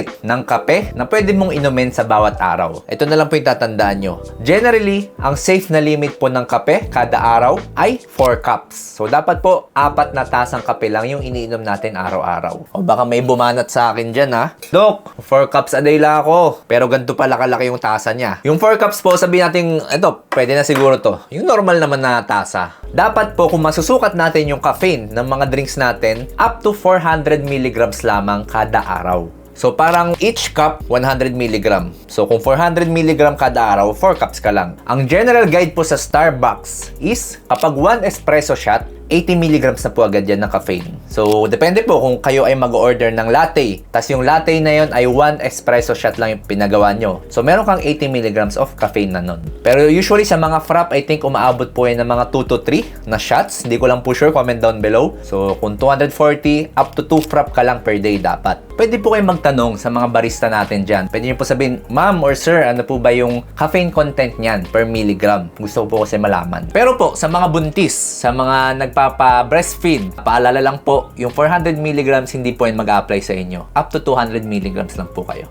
limit ng kape na pwede mong inumin sa bawat araw. Ito na lang po yung tatandaan nyo. Generally, ang safe na limit po ng kape kada araw ay 4 cups. So, dapat po apat na tasang kape lang yung iniinom natin araw-araw. O baka may bumanat sa akin dyan ha. Dok, 4 cups a day lang ako. Pero ganito pala kalaki yung tasa niya. Yung 4 cups po, sabihin natin, ito, pwede na siguro to. Yung normal naman na tasa. Dapat po kung masusukat natin yung caffeine ng mga drinks natin, up to 400 milligrams lamang kada araw. So parang each cup 100 mg. So kung 400 mg kada araw, 4 cups ka lang. Ang general guide po sa Starbucks is kapag 1 espresso shot, 80 mg na po agad yan ng caffeine. So, depende po kung kayo ay mag-order ng latte. Tapos yung latte na yon ay 1 espresso shot lang yung pinagawa nyo. So, meron kang 80 mg of caffeine na nun. Pero usually sa mga frap, I think umaabot po yan ng mga 2 to 3 na shots. Hindi ko lang po sure. Comment down below. So, kung 240, up to 2 frap ka lang per day dapat. Pwede po kayong magtanong sa mga barista natin dyan. Pwede nyo po sabihin, Ma'am or Sir, ano po ba yung caffeine content niyan per milligram? Gusto ko po kasi malaman. Pero po, sa mga buntis, sa mga nagpapa-breastfeed, paalala lang po, yung 400 milligrams hindi po yan mag-apply sa inyo. Up to 200 milligrams lang po kayo.